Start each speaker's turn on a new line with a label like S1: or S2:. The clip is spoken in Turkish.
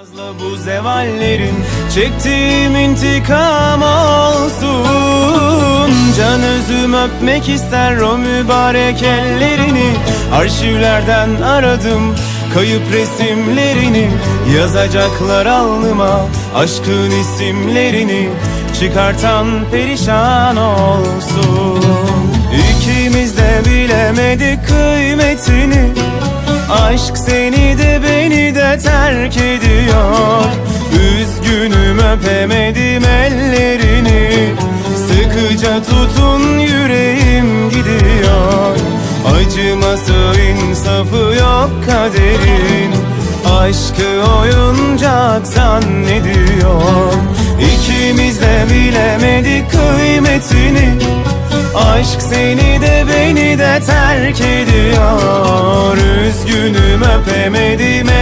S1: Fazla bu zevallerin çektiğim intikam olsun. Can özüm öpmek ister o mübarek ellerini. Arşivlerden aradım kayıp resimlerini. Yazacaklar alnıma aşkın isimlerini. Çıkartan perişan olsun. İkimiz de bilemedik kıymetini. Aşk seni de beni de terk ediyor Üzgünüm öpemedim ellerini. Sıkıca tutun yüreğim gidiyor. Acıması insafı yok kaderin. Aşkı oyuncak zannediyor. İkimiz de bilemedik kıymetini. Aşk seni de beni de terk ediyor. Üzgünüm öpemedim